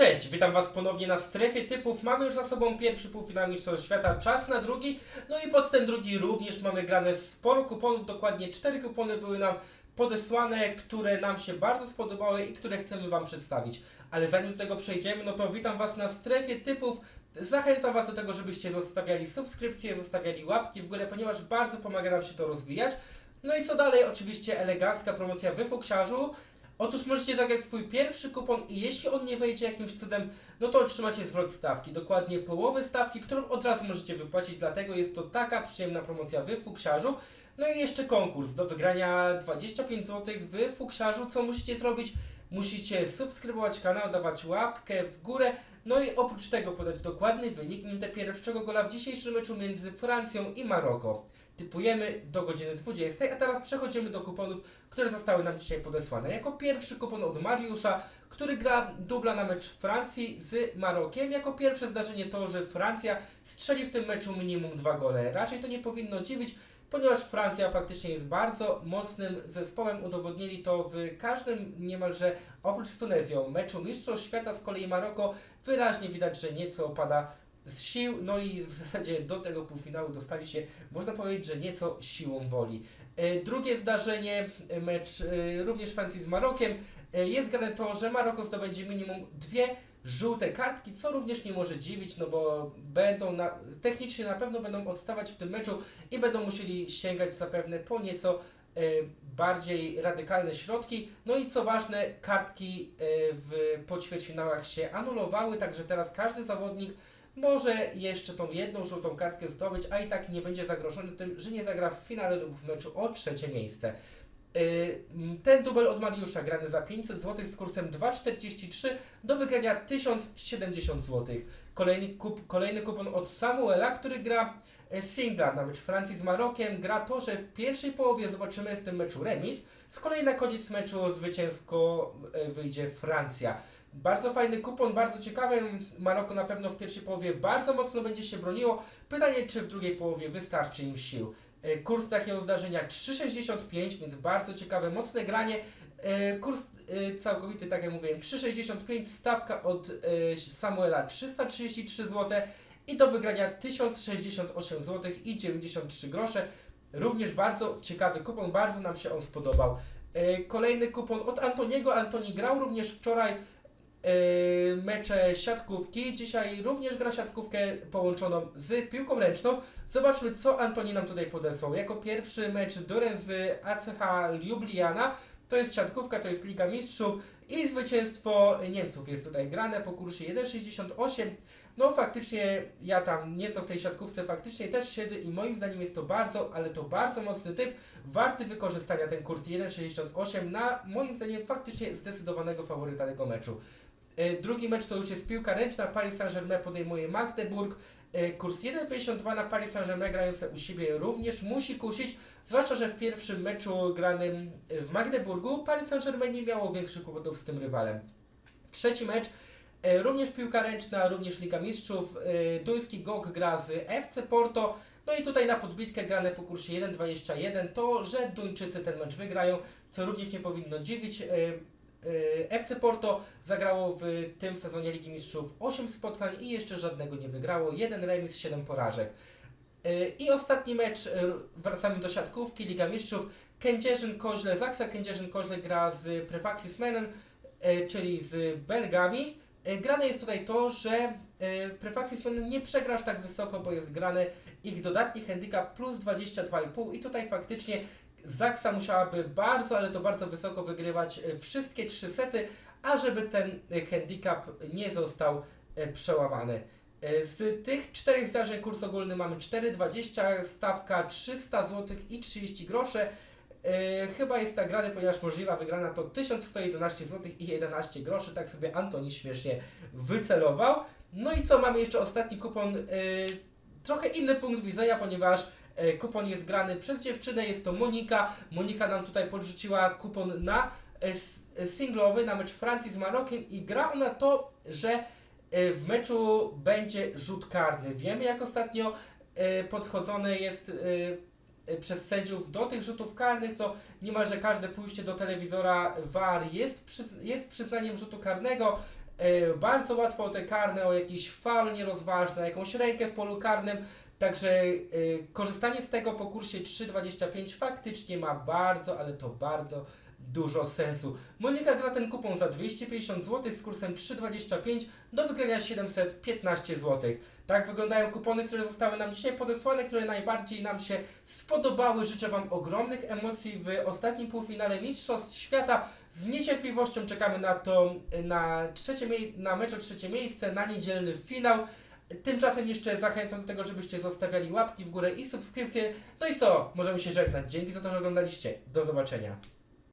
Cześć, witam Was ponownie na strefie typów. Mamy już za sobą pierwszy półfinał Mistrzostw Świata, czas na drugi. No i pod ten drugi również mamy grane sporo kuponów, dokładnie cztery kupony były nam podesłane, które nam się bardzo spodobały i które chcemy Wam przedstawić. Ale zanim do tego przejdziemy, no to witam Was na strefie typów. Zachęcam Was do tego, żebyście zostawiali subskrypcje, zostawiali łapki w górę, ponieważ bardzo pomaga nam się to rozwijać. No i co dalej? Oczywiście elegancka promocja we Fuksiarzu. Otóż możecie zagrać swój pierwszy kupon i jeśli on nie wejdzie jakimś cudem, no to otrzymacie zwrot stawki, dokładnie połowy stawki, którą od razu możecie wypłacić, dlatego jest to taka przyjemna promocja w Fuksiarzu. No i jeszcze konkurs do wygrania 25 zł w Fuksiarzu. Co musicie zrobić? Musicie subskrybować kanał, dawać łapkę w górę, no i oprócz tego podać dokładny wynik minutę pierwszego gola w dzisiejszym meczu między Francją i Maroko. Typujemy do godziny 20, a teraz przechodzimy do kuponów, które zostały nam dzisiaj podesłane. Jako pierwszy kupon od Mariusza, który gra dubla na mecz Francji z Marokiem. Jako pierwsze zdarzenie to, że Francja strzeli w tym meczu minimum dwa gole. Raczej to nie powinno dziwić, ponieważ Francja faktycznie jest bardzo mocnym zespołem. Udowodnili to w każdym niemalże, oprócz z Tunezją, meczu Mistrzostw Świata. Z kolei Maroko wyraźnie widać, że nieco opada z sił, no i w zasadzie do tego półfinału dostali się, można powiedzieć, że nieco siłą woli. E, Drugie zdarzenie, e, mecz e, również Francji z Marokiem, jest grane to, że Maroko zdobędzie minimum dwie żółte kartki, co również nie może dziwić, no bo będą na, technicznie na pewno będą odstawać w tym meczu i będą musieli sięgać zapewne po nieco bardziej radykalne środki. No i co ważne, kartki e, w poćwierćfinałach się anulowały, także teraz każdy zawodnik może jeszcze tą jedną żółtą kartkę zdobyć, a i tak nie będzie zagrożony tym, że nie zagra w finale lub w meczu o trzecie miejsce. Yy, Ten dubel od Mariusza grany za 500 zł z kursem 2,43 do wygrania 1070 zł. Kolejny, kup, kolejny kupon od Samuela, który gra singla na mecz Francji z Marokiem. Gra to, że w pierwszej połowie zobaczymy w tym meczu remis. Z kolei na koniec meczu zwycięsko e, wyjdzie Francja. Bardzo fajny kupon, bardzo ciekawy. Maroko na pewno w pierwszej połowie bardzo mocno będzie się broniło. Pytanie, czy w drugiej połowie wystarczy im sił. E, Kurs takiego zdarzenia 3,65, więc bardzo ciekawe, mocne granie. E, Kurs e, całkowity, tak jak mówiłem, 3,65, stawka od e, Samuela 333 zł i do wygrania 1068 zł i 93 grosze. Również bardzo ciekawy kupon, bardzo nam się on spodobał. E, Kolejny kupon od Antoniego. Antoni grał również wczoraj e, mecze siatkówki. Dzisiaj również gra siatkówkę połączoną z piłką ręczną. Zobaczmy, co Antoni nam tutaj podesłał. Jako pierwszy mecz Duren z ACH Ljubljana. To jest siatkówka, to jest Liga Mistrzów i zwycięstwo Niemców jest tutaj grane po kursie 1,68. No faktycznie ja tam nieco w tej siatkówce faktycznie też siedzę i moim zdaniem jest to bardzo, ale to bardzo mocny typ, warty wykorzystania ten kurs 1,68 na moim zdaniem faktycznie zdecydowanego faworyta tego meczu. E, Drugi mecz to już jest piłka ręczna. Paris Saint-Germain podejmuje Magdeburg. E, Kurs 1,52 na Paris Saint-Germain grające u siebie również musi kusić. Zwłaszcza, że w pierwszym meczu granym e, w Magdeburgu Paris Saint-Germain nie miało większych kłopotów z tym rywalem. Trzeci mecz, e, również piłka ręczna, również Liga Mistrzów. Duński GOG gra z FC Porto. No i tutaj na podbitkę grane po kursie 1,21 to, że Duńczycy ten mecz wygrają, co również nie powinno dziwić. E, FC Porto zagrało w tym sezonie Ligi Mistrzów 8 spotkań i jeszcze żadnego nie wygrało. Jeden remis, 7 porażek. E, I ostatni mecz, e, wracamy do siatkówki, Liga Mistrzów. Kędzierzyn-Koźle, Zaksa Kędzierzyn-Koźle gra z Prefaxis Menen, czyli z Belgami. Grane jest tutaj to, że Prefaxis Menen nie przegra aż tak wysoko, bo jest grany ich dodatni handicap plus 22,5 i tutaj faktycznie Zaksa musiałaby bardzo, ale to bardzo wysoko wygrywać e, wszystkie trzy sety, ażeby ten e, handicap nie został e, przełamany. Z tych czterech zdarzeń kurs ogólny mamy 4,20, stawka 300 zł i 30 grosze. E, chyba jest tak grane, ponieważ możliwa wygrana to 1111 zł i 11 groszy, tak sobie Antoni śmiesznie wycelował. No i co, mamy jeszcze ostatni kupon, trochę inny punkt widzenia, ponieważ kupon jest grany przez dziewczynę, jest to Monika. Monika nam tutaj podrzuciła kupon na e, e, singlowy, na mecz Francji z Marokiem i gra ona to, że e, w meczu będzie rzut karny. Wiemy jak ostatnio e, podchodzone jest e, e, przez sędziów do tych rzutów karnych, no niemalże każde pójście do telewizora VAR jest, jest przyznaniem rzutu karnego. e, bardzo łatwo o te karne, o jakiś faul nierozważny, jakąś rękę w polu karnym. Także e, korzystanie z tego po kursie 3,25 faktycznie ma bardzo, ale to bardzo dużo sensu. Monika gra ten kupon za 250 zł z kursem 3,25 do wygrania 715 zł. Tak wyglądają kupony, które zostały nam dzisiaj podesłane, które najbardziej nam się spodobały. Życzę Wam ogromnych emocji w ostatnim półfinale Mistrzostw Świata. Z niecierpliwością czekamy na to, na, trzecie na mecz o trzecie miejsce, na niedzielny finał. Tymczasem jeszcze zachęcam do tego, żebyście zostawiali łapki w górę i subskrypcje. No i co? Możemy się żegnać. Dzięki za to, że oglądaliście. Do zobaczenia.